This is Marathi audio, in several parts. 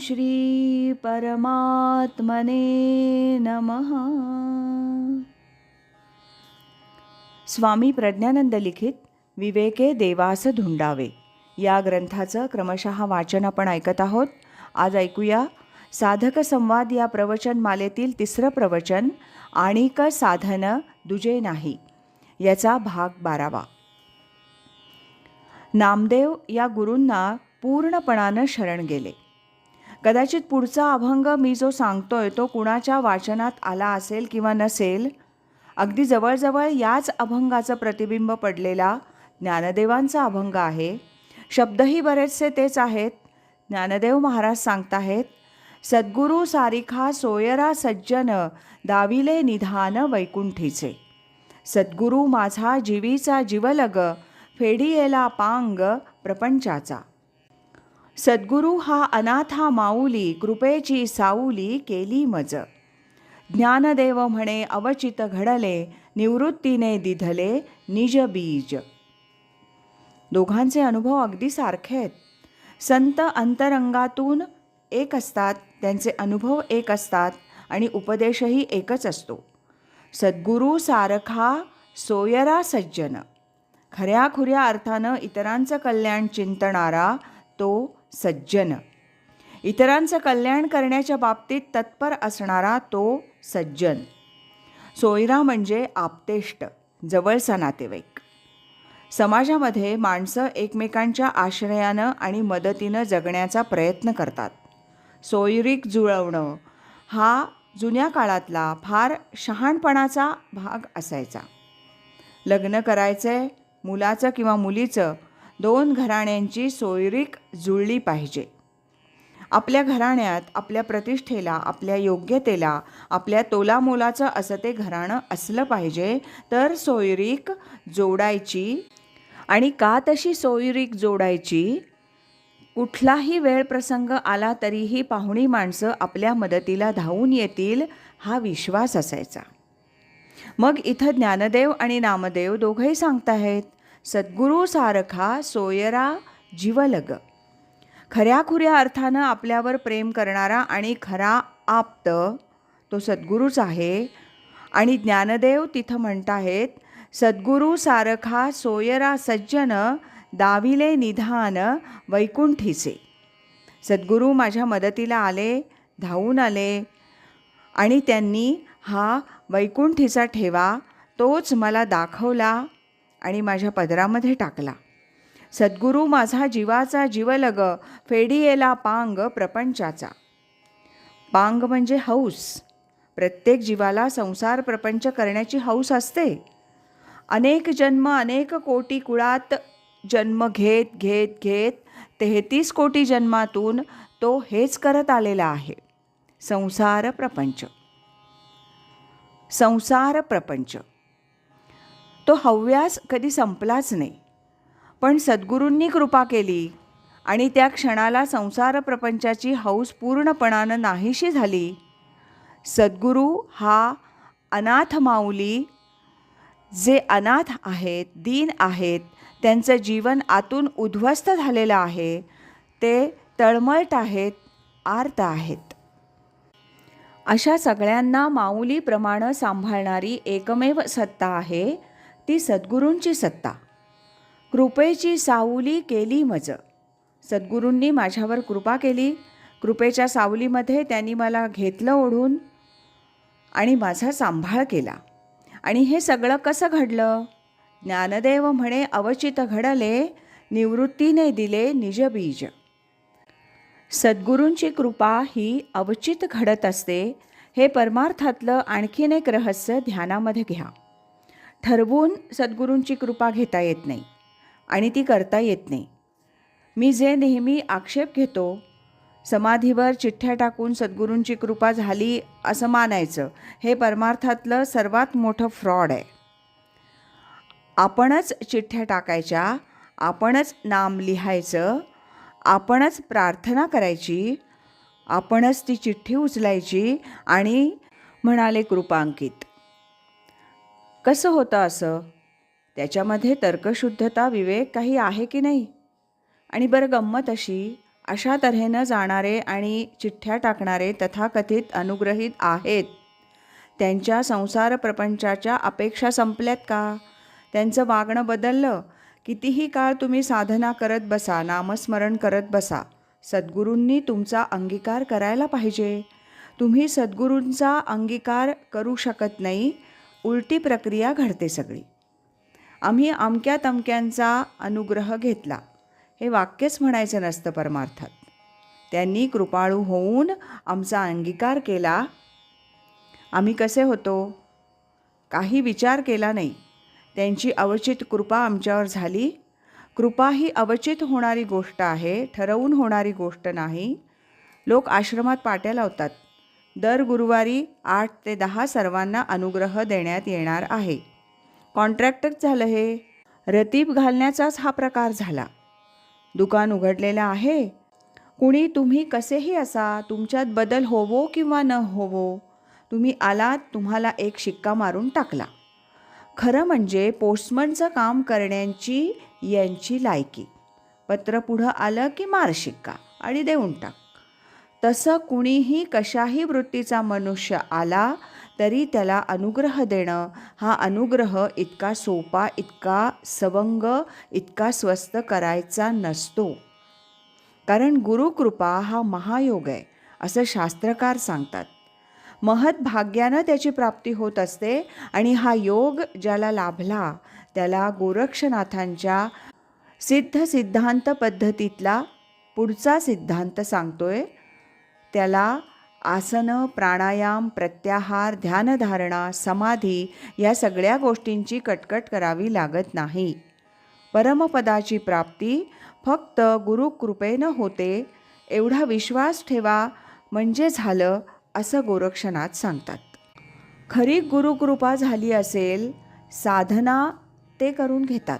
श्री परमात्मने नमः. स्वामी प्रज्ञानंद लिखित विवेके देवास धुंडावे. या ग्रंथाचं क्रमशः वाचन आपण ऐकत आहोत. आज ऐकूया साधक संवाद या प्रवचन मालेतील तिसरं प्रवचन आणिक साधन दुजे नाही. याचा भाग बारावा. नामदेव या गुरूंना पूर्णपणानं शरण गेले. कदाचित पुढचा अभंग मी जो सांगतोय तो कुणाच्या वाचनात आला असेल किंवा नसेल? अगदी जवळजवळ याच अभंगाचं प्रतिबिंब पडलेला ज्ञानदेवांचा अभंग आहे. शब्दही बरेचसे तेच आहेत. ज्ञानदेव महाराज सांगताहेत सद्गुरू सारिखा सोयरा सज्जन दाविले निधान वैकुंठीचे. सद्गुरू माझा जीवीचा जीवलग फेडियेला पांग प्रपंचाचा. सद्गुरू हा अनाथा माऊली कृपेची साऊली केली मज. ज्ञानदेव म्हणे अवचित घडले निवृत्तीने दिधले निज बीज. दोघांचे अनुभव अगदी सारखे आहेत. संत अंतरंगातून एक असतात त्यांचे अनुभव एक असतात आणि उपदेशही एकच असतो. सद्गुरू सारखा सोयरा सज्जन. खऱ्याखुऱ्या अर्थानं इतरांचं कल्याण चिंतणारा तो सज्जन. इतरांचं कल्याण करण्याच्या बाबतीत तत्पर असणारा तो सज्जन. सोयरा म्हणजे आपतेष्ट जवळचा नातेवाईक. समाजामध्ये माणसं एकमेकांच्या आश्रयानं आणि मदतीनं जगण्याचा प्रयत्न करतात. सोयरीक जुळवणं हा जुन्या काळातला फार शहाणपणाचा भाग असायचा. लग्न करायचं आहे मुलाचं किंवा मुलीचं दोन घराण्यांची सोयरीक जुळली पाहिजे. आपल्या घराण्यात आपल्या प्रतिष्ठेला आपल्या योग्यतेला आपल्या तोलामोलाचं असं ते घराणं असलं पाहिजे तर सोयरीक जोडायची आणि का तशी सोयरीक जोडायची? कुठलाही वेळ प्रसंग आला तरीही पाहुणी माणसं आपल्या मदतीला धावून येतील हा विश्वास असायचा. मग इथं ज्ञानदेव आणि नामदेव दोघंही सांगताहेत सद्गुरूसारखा सोयरा जीवलग. खऱ्याखुऱ्या अर्थानं आपल्यावर प्रेम करणारा आणि खरा आप्त तो सद्गुरूच आहे. आणि ज्ञानदेव तिथं म्हणताहेत सद्गुरू सद्गुरूसारखा सोयरा सज्जन दाविले निधान वैकुंठीचे. सद्गुरू माझ्या मदतीला आले धावून आले. आणि त्यांनी हा वैकुंठीचा ठेवा तोच मला दाखवला. आणि माझ्या पदरामध्ये टाकला. सद्गुरू माझा जीवाचा जीवलग फेडियेला पांग प्रपंचाचा. पांग म्हणजे हौस. प्रत्येक जीवाला संसार प्रपंच करण्याची हौस असते. अनेक जन्म अनेक कोटी कुळात जन्म घेत घेत घेत तेहतीस कोटी जन्मातून तो हेच करत आलेला आहे. संसार प्रपंच. संसार प्रपंच. तो हव्यास कधी संपलाच नाही. पण सद्गुरूंनी कृपा केली आणि त्या क्षणाला संसार प्रपंचाची हौस पूर्णपणानं नाहीशी झाली. सद्गुरू हा अनाथ माऊली जे अनाथ आहेत दीन आहेत त्यांचं जीवन आतून उद्ध्वस्त झालेलं आहे ते तळमळत आहेत आर्त आहेत. अशा सगळ्यांना माऊलीप्रमाणे सांभाळणारी एकमेव सत्ता आहे. ती सद्गुरूंची सत्ता. कृपेची सावली केली मज. सद्गुरूंनी माझ्यावर कृपा केली. कृपेच्या सावलीमध्ये त्यांनी मला घेतलं ओढून आणि माझा सांभाळ केला. आणि हे सगळं कसं घडलं? ज्ञानदेव म्हणे अवचित घडले निवृत्तीने दिले निजबीज सद्गुरूंची कृपा ही अवचित घडत असते हे परमार्थातलं आणखीन एक रहस्य ध्यानामध्ये घ्या. ठरवून सद्गुरूंची कृपा घेता येत नाही आणि ती करता येत नाही. मी जे नेहमी आक्षेप घेतो समाधीवर चिठ्ठ्या टाकून सद्गुरूंची कृपा झाली असं मानायचं हे परमार्थातलं सर्वात मोठं फ्रॉड आहे. आपणच चिठ्ठ्या टाकायच्या आपणच नाम लिहायचं आपणच प्रार्थना करायची आपणच ती चिठ्ठी उचलायची आणि म्हणाले कृपांकित. कसं होतं असं? त्याच्यामध्ये तर्कशुद्धता विवेक काही आहे की नाही? आणि बरं गंमत अशी अशा तऱ्हेनं जाणारे आणि चिठ्ठ्या टाकणारे तथाकथित अनुग्रहित आहेत. त्यांच्या संसार प्रपंचाच्या अपेक्षा संपल्यात का? त्यांचं वागणं बदललं? कितीही काळ तुम्ही साधना करत बसा नामस्मरण करत बसा सद्गुरूंनी तुमचा अंगीकार करायला पाहिजे. तुम्ही सद्गुरूंचा अंगीकार करू शकत नाही उलटी प्रक्रिया घडते सगळी. आम्ही अमक्या तमक्यांचा अनुग्रह घेतला. हे वाक्यच म्हणायचं नसतं परमार्थात. त्यांनी कृपाळू होऊन आमचा अंगीकार केला. आम्ही कसे होतो? काही विचार केला नाही. त्यांची अवचित कृपा आमच्यावर झाली. कृपा ही अवचित होणारी गोष्ट आहे ठरवून होणारी गोष्ट नाही. लोक आश्रमात पाट्या लावतात. दर गुरुवारी आठ ते दहा सर्वांना अनुग्रह देण्यात येणार आहे. कॉन्ट्रॅक्टच झालं हे? रतीब घालण्याचाच हा प्रकार झाला. दुकान उघडलेलं आहे. कुणी तुम्ही कसेही असा तुमच्यात बदल होवो किंवा न होवो तुम्ही आलात तुम्हाला एक शिक्का मारून टाकला. खरं म्हणजे पोस्टमनचं काम करण्याची यांची लायकी. पत्र पुढं आलं की मार शिक्का आणि देऊन टाक. तसं कुणीही कशाही वृत्तीचा मनुष्य आला तरी त्याला अनुग्रह देणं हा अनुग्रह इतका सोपा इतका सवंग इतका स्वस्त करायचा नसतो. कारण गुरुकृपा हा महायोग आहे असं शास्त्रकार सांगतात. महत भाग्यानं त्याची प्राप्ती होत असते आणि हा योग ज्याला लाभला त्याला गोरक्षनाथांच्या सिद्ध सिद्धांत पद्धतीतला पुढचा सिद्धांत सांगतोय त्याला आसनं प्राणायाम प्रत्याहार ध्यानधारणा समाधी या सगळ्या गोष्टींची कटकट करावी लागत नाही. परमपदाची प्राप्ती फक्त गुरुकृपेनं होते एवढा विश्वास ठेवा म्हणजे झालं असं गोरक्षनाथ सांगतात. खरी गुरुकृपा झाली असेल साधना ते करून घेतात.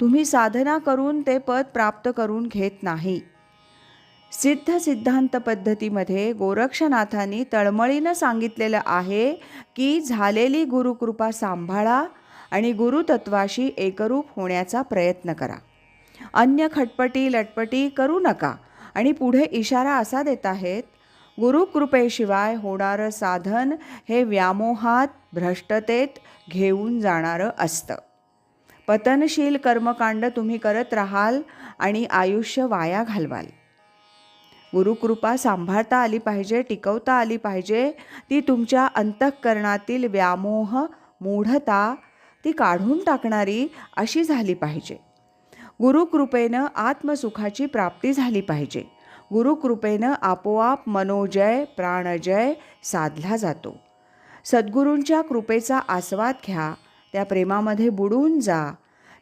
तुम्ही साधना करून ते पद प्राप्त करून घेत नाही. सिद्ध सिद्धांत पद्धतीमध्ये गोरक्षनाथांनी तळमळीनं सांगितलेलं आहे की झालेली गुरुकृपा सांभाळा आणि गुरुतत्वाशी एकरूप होण्याचा प्रयत्न करा. अन्य खटपटी लटपटी करू नका आणि पुढे इशारा असा देत आहेत गुरुकृपेशिवाय होणारं साधन हे व्यामोहात भ्रष्टतेत घेऊन जाणारं असतं. पतनशील कर्मकांड तुम्ही करत राहाल आणि आयुष्य वाया घालवाल. गुरुकृपा सांभाळता आली पाहिजे टिकवता आली पाहिजे. ती तुमच्या अंतःकरणातील व्यामोह मूढता ती काढून टाकणारी अशी झाली पाहिजे. गुरुकृपेनं आत्मसुखाची प्राप्ती झाली पाहिजे. गुरुकृपेनं आपोआप मनोजय प्राणजय साधला जातो. सद्गुरूंच्या कृपेचा आस्वाद घ्या. त्या प्रेमामध्ये बुडून जा.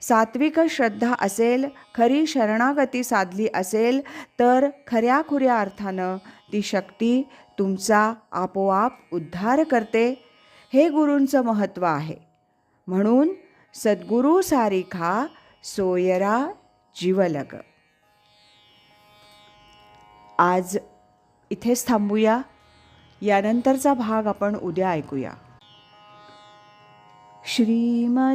सात्विक श्रद्धा असेल खरी शरणागती साधली असेल तर खऱ्याखुऱ्या अर्थानं ती शक्ती तुमचा आपोआप उद्धार करते. हे गुरूंचं महत्त्व आहे. म्हणून सद्गुरू सारिखा सोयरा जीवलग. आज इथेच थांबूया. यानंतरचा भाग आपण उद्या ऐकूया. श्रीमत